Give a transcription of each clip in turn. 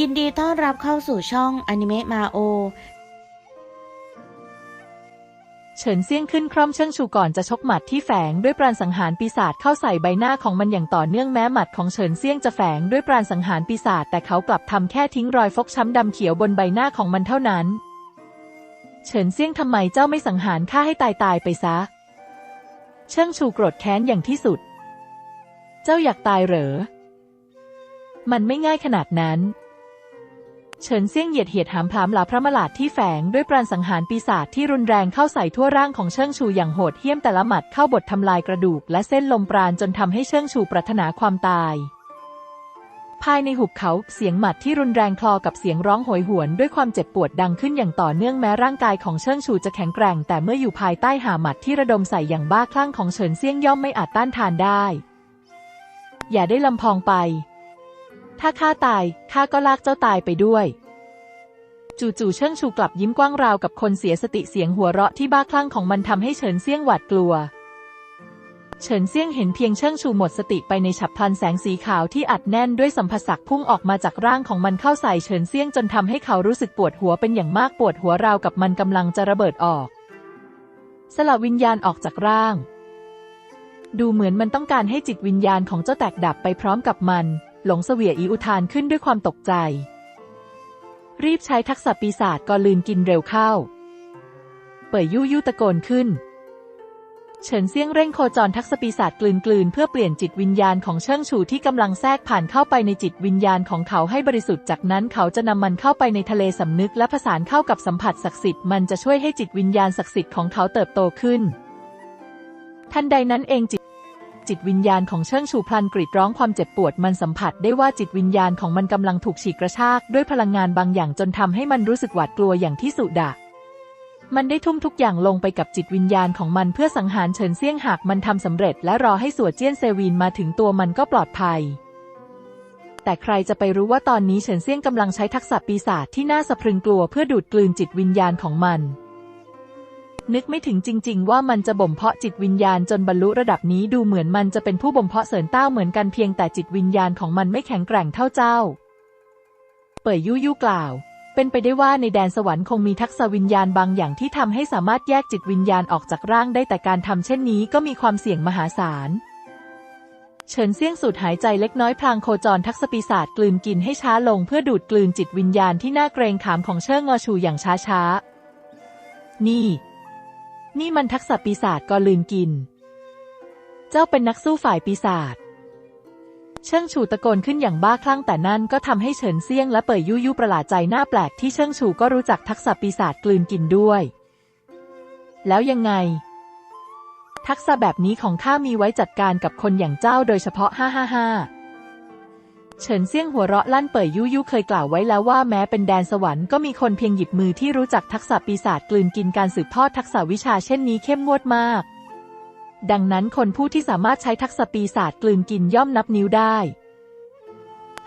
ยินดีต้อนรับเข้าสู่ช่องอนิเมะมาโอ เฉินเซี่ยงขึ้นคร่อมเชิงชูก่อนจะชกหมัดที่แฝงด้วยปราณสังหารปีศาจเข้าใส่ใบหน้าของมันอย่างต่อเนื่องแม้หมัดของเฉินเซี่ยงจะแฝงด้วยปราณสังหารปีศาจแต่เขากลับทำแค่ทิ้งรอยฟกช้ำดำเขียวบนใบหน้าของมันเท่านั้น เฉินเซี่ยงทำไมเจ้าไม่สังหารข้าให้ตายตายๆไปซะ เชิงชูโกรธแค้นอย่างที่สุด เจ้าอยากตายเหรอ มันไม่ง่ายขนาดนั้น เฉินเซี่ยงเหยียดเหยียดหามพลามลาพระมลาดที่แฝงด้วยปราณสังหารปีศาจที่รุนแรงเข้าใส่ทั่วร่างของเชิงชูอย่างโหดเหี้ยมแต่ละหมัดเข้าบททำลายกระดูกและเส้นลมปราณจนทำให้เชิงชูปรารถนาความตาย ภายในหุบเขาเสียงหมัดที่รุนแรงคลอกับเสียงร้องโหยหวนด้วยความเจ็บปวดดังขึ้นอย่างต่อเนื่องแม้ร่างกายของเชิงชูจะแข็งแกร่ง แต่เมื่ออยู่ภายใต้หาหมัดที่ระดมใส่อย่างบ้าคลั่งของเฉินเซี่ยงย่อมไม่อาจต้านทานได้ อย่าได้ลำพองไป ถ้าข้าตายข้าก็ลากเจ้าตายไปด้วย จู่ๆเชิงชูกลับยิ้มกว้างราวกับคนเสียสติเสียงหัวเราะที่บ้าคลั่งของมันทำให้เฉินเซี่ยงหวาดกลัว เฉินเซี่ยงเห็นเพียงเชิงชูหมดสติไปในฉับพลันแสงสีขาวที่อัดแน่นด้วยสัมผัสสักพุ่งออกมาจากร่างของมันเข้าใส่เฉินเซี่ยงจนทำให้เขารู้สึกปวดหัวเป็นอย่างมากปวดหัวราวกับมันกำลังจะระเบิดออก สละวิญญาณออกจากร่าง ดูเหมือนมันต้องการให้จิตวิญญาณของเจ้าแตกดับไปพร้อมกับมัน หลงเสวียอีอุทานขึ้นด้วยความตกใจ รีบใช้ทักษะปีศาจกอลืนกินเร็วเข้า เป่ยยู่ยู่ตะโกนขึ้น เฉินเซี่ยงเร่งโคจรทักษะปีศาจกลืนกลืนเพื่อเปลี่ยนจิตวิญญาณของเชิงชูที่กำลังแทรกผ่านเข้าไปในจิตวิญญาณของเขาให้บริสุทธิ์จากนั้นเขาจะนำมันเข้าไปในทะเลสำนึกและผสานเข้ากับสัมผัสศักดิ์สิทธิ์มันจะช่วยให้จิตวิญญาณศักดิ์สิทธิ์ของเขาเติบโตขึ้น ทันใดนั้นเองจิต จิตวิญญาณของเชิงชูพลันกรีดร้องความเจ็บปวดมันสัมผัสได้ว่าจิตวิญญาณของมันกำลังถูกฉีกกระชากด้วยพลังงานบางอย่างจนทำให้มันรู้สึกหวาดกลัวอย่างที่สุดะมันได้ทุ่มทุกอย่างลงไปกับจิตวิญญาณของมันเพื่อสังหารเฉินเซี่ยงหากมันทำสำเร็จและรอให้สัวเจี้ยนเซวีนมาถึงตัวมันก็ปลอดภัย แต่ใครจะไปรู้ว่าตอนนี้เฉินเซี่ยงกำลังใช้ทักษะปีศาจที่น่าสะพรึงกลัวเพื่อดูดกลืนจิตวิญญาณของมัน นึกไม่ถึงจริง ๆ ว่ามันจะบ่มเพาะจิตวิญญาณจนบรรลุระดับนี้ดูเหมือนมันจะเป็นผู้บ่มเพาะเสริญเต้าเหมือนกันเพียงแต่จิตวิญญาณของมันไม่แข็งแกร่งเท่าเจ้า เป่ยยู่ยู่กล่าว เป็นไปได้ว่าในแดนสวรรค์คงมีทักษะวิญญาณบางอย่างที่ทำให้สามารถแยกจิตวิญญาณออกจากร่างได้แต่การทำเช่นนี้ก็มีความเสี่ยงมหาศาลเฉินเซี่ยงสูดหายใจเล็กน้อยพลางโคจรทักษะปีศาจกลืนกินให้ช้าลงเพื่อดูดกลืนจิตวิญญาณที่น่าเกรงขามของเชิงงอชูอย่างช้าๆ นี่ นี่มันทักษะปีศาจก็ลืนกิน เจ้าเป็นนักสู้ฝ่ายปีศาจเชิงชูตะโกนขึ้นอย่างบ้าคลั่งแต่นั่นก็ทำให้เฉินเซียงและเป่ยยู่ยู่ประหลาดใจหน้าแปลกที่เชิงชูก็รู้จักทักษะปีศาจกลืนกินด้วย แล้วยังไง ทักษะแบบนี้ของข้ามีไว้จัดการกับคนอย่างเจ้าโดยเฉพาะห้าห้าห้า เฉินเซี่ยงหัวเราะลั่นเป่ยยู่ยู่เคยกล่าวไว้แล้วว่าแม้เป็นแดนสวรรค์ก็มีคนเพียงหยิบมือที่รู้จักทักษะปีศาจกลืนกินการสืบทอดทักษะวิชาเช่นนี้เข้มงวดมาก ดังนั้นคนผู้ที่สามารถใช้ทักษะปีศาจกลืนกินย่อมนับนิ้วได้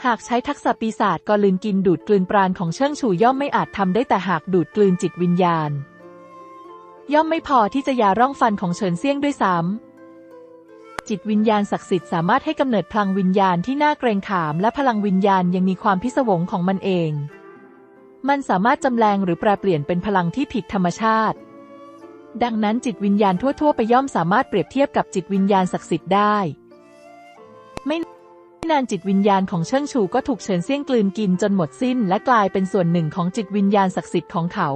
หากใช้ทักษะปีศาจก็ลืนกินดูดกลืนปราณของเชิงฉูย่อมไม่อาจทำได้แต่หากดูดกลืนจิตวิญญาณ ย่อมไม่พอที่จะยาร่องฟันของเฉินเซี่ยงด้วยซ้ำ จิตวิญญาณศักดิ์สิทธิ์สามารถให้กำเนิดพลังวิญญาณที่น่าเกรงขาม และพลังวิญญาณยังมีความพิศวงของมันเอง มันสามารถจำแรงหรือแปรเปลี่ยนเป็นพลังที่ผิดธรรมชาติ ดังนั้นจิตวิญญาณทั่ว ๆ ไปย่อมสามารถเปรียบเทียบกับจิตวิญญาณศักดิ์สิทธิ์ได้ ไม่นานจิตวิญญาณของเชิงชูก็ถูกเฉินเซี่ยงกลืนกินจนหมดสิ้น และกลายเป็นส่วนหนึ่งของจิตวิญญาณศักดิ์สิทธิ์ของเขา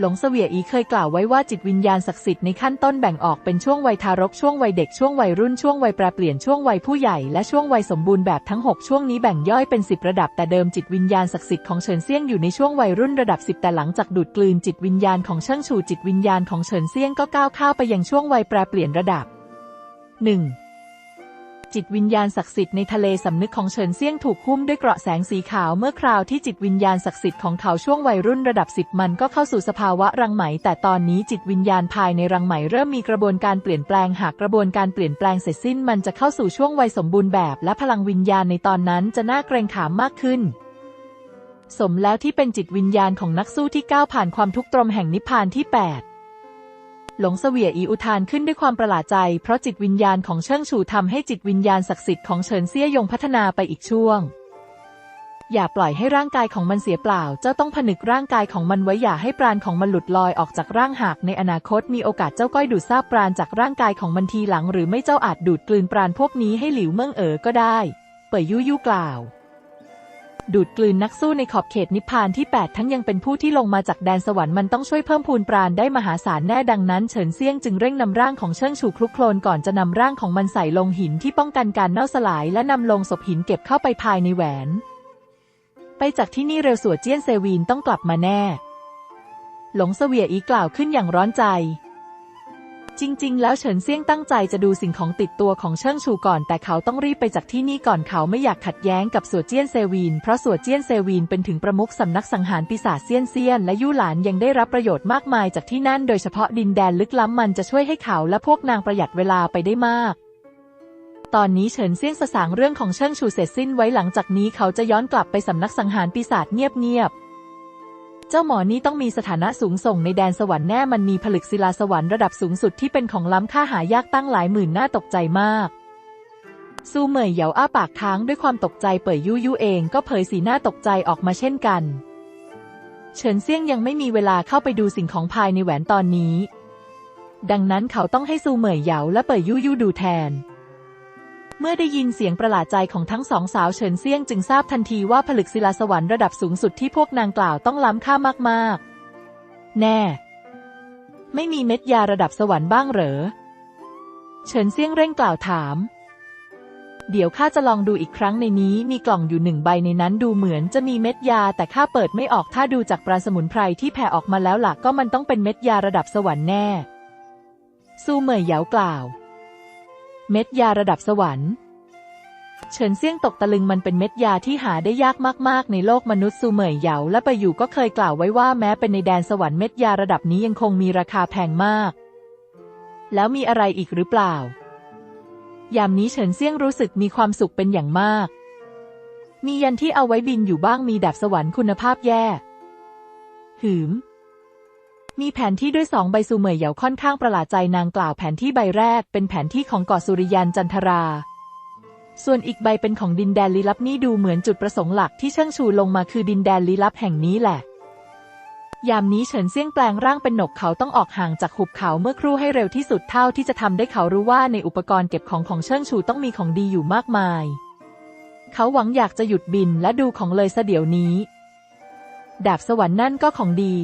หลงเสวียอีเคยกล่าวไว้ว่าจิตวิญญาณศักดิ์สิทธิ์ในขั้นต้นแบ่งออกเป็นช่วงวัยทารกช่วงวัยเด็กช่วงวัยรุ่นช่วงวัยแปรเปลี่ยนช่วงวัยผู้ใหญ่และช่วงวัยสมบูรณ์แบบทั้ง 6 ช่วงนี้แบ่งย่อยเป็น 10 ระดับแต่เดิมจิตวิญญาณศักดิ์สิทธิ์ของเฉินเซี่ยงอยู่ในช่วงวัยรุ่นระดับ 10 แต่หลังจากดูดกลืนจิตวิญญาณของเชิงชูจิตวิญญาณของเฉินเซี่ยงก็ก้าวข้าวไปยังช่วงวัยแปรเปลี่ยนระดับ 1. จิตวิญญาณศักดิ์สิทธิ์ในทะเลสำนึกของเฉินเซียงถูกหุ้มด้วยเกราะแสงสีขาวเมื่อคราวที่จิตวิญญาณศักดิ์สิทธิ์ของเขาช่วงวัยรุ่นระดับสิบมันก็เข้าสู่สภาวะรังไหม แต่ตอนนี้จิตวิญญาณภายในรังไหมเริ่มมีกระบวนการเปลี่ยนแปลงหากกระบวนการเปลี่ยนแปลงเสร็จสิ้นมันจะเข้าสู่ช่วงวัยสมบูรณ์แบบ และพลังวิญญาณในตอนนั้นจะน่าเกรงขามมากขึ้นสมแล้วที่เป็นจิตวิญญาณของนักสู้ที่ก้าวผ่านความทุกข์ตรมแห่งนิพพานที่ 8 หลงเสวียอีอุทานขึ้นด้วยความประหลาดใจ เพราะจิตวิญญาณของเชิงชูทำให้จิตวิญญาณศักดิ์สิทธิ์ของเฉินเซี่ยยงพัฒนาไปอีกช่วง อย่าปล่อยให้ร่างกายของมันเสียเปล่า เจ้าต้องผนึกร่างกายของมันไว้อย่าให้ปราณของมันหลุดลอยออกจากร่างหากในอนาคตมีโอกาสเจ้าก้อยดูดซาบปราณจากร่างกายของมันทีหลัง หรือไม่เจ้าอาจดูดกลืนปราณพวกนี้ให้หลิวเมิ่งเอ๋อก็ได้ เป่ยยู่ยู่กล่าว ดูดกลืนนักสู้ในขอบเขตนิพพานที่ 8 ทั้งยังเป็นผู้ที่ลงมาจากแดนสวรรค์มันต้องช่วยเพิ่มพูนปราณได้มหาศาลแน่ดังนั้นเฉินเซียงจึงเร่งนำร่างของเชิงชูคลุกโคลนก่อนจะนำร่างของมันใส่ลงหินที่ป้องกันการเน่าสลายและนำลงศพหินเก็บเข้าไปภายในแหวน ไปจากที่นี่เร็วสัวเจี้ยนเซวีนต้องกลับมาแน่ หลงเสวียอีกล่าวขึ้นอย่างร้อนใจ จริง ๆ แล้วเฉินเซี่ยงตั้งใจจะดูสิ่งของติดตัวของเชิงชูก่อน แต่เขาต้องรีบไปจากที่นี่ก่อนเขาไม่อยากขัดแย้งกับสัวเจี้ยนเซวีน เพราะสัวเจี้ยนเซวีนเป็นถึงประมุขสำนักสังหารปีศาจเซียนเซียน และยู่หลานยังได้รับประโยชน์มากมายจากที่นั่น โดยเฉพาะดินแดนลึกล้ำมันจะช่วยให้เขาและพวกนางประหยัดเวลาไปได้มากตอนนี้เฉินเซี่ยงสสางเรื่องของเชิงชูเสร็จสิ้นไว้หลังจากนี้เขาจะย้อนกลับไปสำนักสังหารปีศาจเงียบๆ เจ้าหมอนี่ต้องมีสถานะสูงส่งในแดนสวรรค์แน่มันมีผลึกศิลาสวรรค์ระดับสูงสุดที่เป็นของล้ำค่าหายากตั้งหลายหมื่นน่าตกใจมากซูเหมยเหยาอ้าปากค้างด้วยความตกใจเป่ยยู่ยู่เองก็เผยสีหน้าตกใจออกมาเช่นกัน เฉินเซี่ยงยังไม่มีเวลาเข้าไปดูสิ่งของภายในแหวนตอนนี้ ดังนั้นเขาต้องให้ซูเหมยเหยาและเป่ยยู่ยู่ดูแทน เมื่อได้ยินเสียงประหลาดใจของทั้งสองสาวเฉินเซี่ยงจึงทราบทันทีว่าผลึกศิลาสวรรค์ระดับสูงสุดที่พวกนางกล่าวต้องล้ำค่ามากๆ แน่ ไม่มีเม็ดยาระดับสวรรค์บ้างเหรอ เฉินเซี่ยงเร่งกล่าวถาม เดี๋ยวข้าจะลองดูอีกครั้งในนี้มีกล่องอยู่หนึ่งใบในนั้นดูเหมือนจะมีเม็ดยาแต่ข้าเปิดไม่ออกถ้าดูจากปราสมุนไพรที่แผ่ออกมาแล้วล่ะก็มันต้องเป็นเม็ดยาระดับสวรรค์แน่ ซูเหมยเหยากล่าว เม็ดยาระดับสวรรค์ เฉินเซี่ยงตกตะลึงมันเป็นเม็ดยาที่หาได้ยากมากๆ ในโลกมนุษย์ซูเหมยเหยาและไปอยู่ก็เคยกล่าวไว้ว่าแม้เป็นในแดนสวรรค์เม็ดยาระดับนี้ยังคงมีราคาแพงมาก แล้วมีอะไรอีกหรือเปล่า ยามนี้เฉินเซี่ยงรู้สึกมีความสุขเป็นอย่างมาก มียันที่เอาไว้บินอยู่บ้างมีดาบสวรรค์คุณภาพแย่ หืม มีแผนที่ด้วยสองใบซูเหมยเหยาค่อนข้างประหลาดใจนางกล่าวแผนที่ใบแรกเป็นแผนที่ของเกาะสุริยันจันทรา ส่วนอีกใบเป็นของดินแดนลี้ลับนี่ดูเหมือนจุดประสงค์หลักที่เชิงชูลงมาคือดินแดนลี้ลับแห่งนี้แหละ ยามนี้เฉินเซี่ยงแปลงร่างเป็นหนกเขาต้องออกห่างจากหุบเขาเมื่อครู่ให้เร็วที่สุดเท่าที่จะทำได้เขารู้ว่าในอุปกรณ์เก็บของของเชิงชูต้องมีของดีอยู่มากมาย เขาหวังอยากจะหยุดบินและดูของเลยซะเดี๋ยวนี้ ดาบสวรรค์นั่นก็ของดี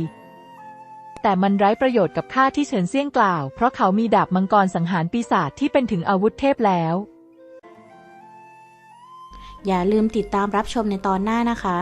แต่มันไร้ประโยชน์กับข้าที่เฉินเซี่ยงกล่าว เพราะเขามีดาบมังกรสังหารปีศาจที่เป็นถึงอาวุธเทพแล้ว อย่าลืมติดตามรับชมในตอนหน้านะคะ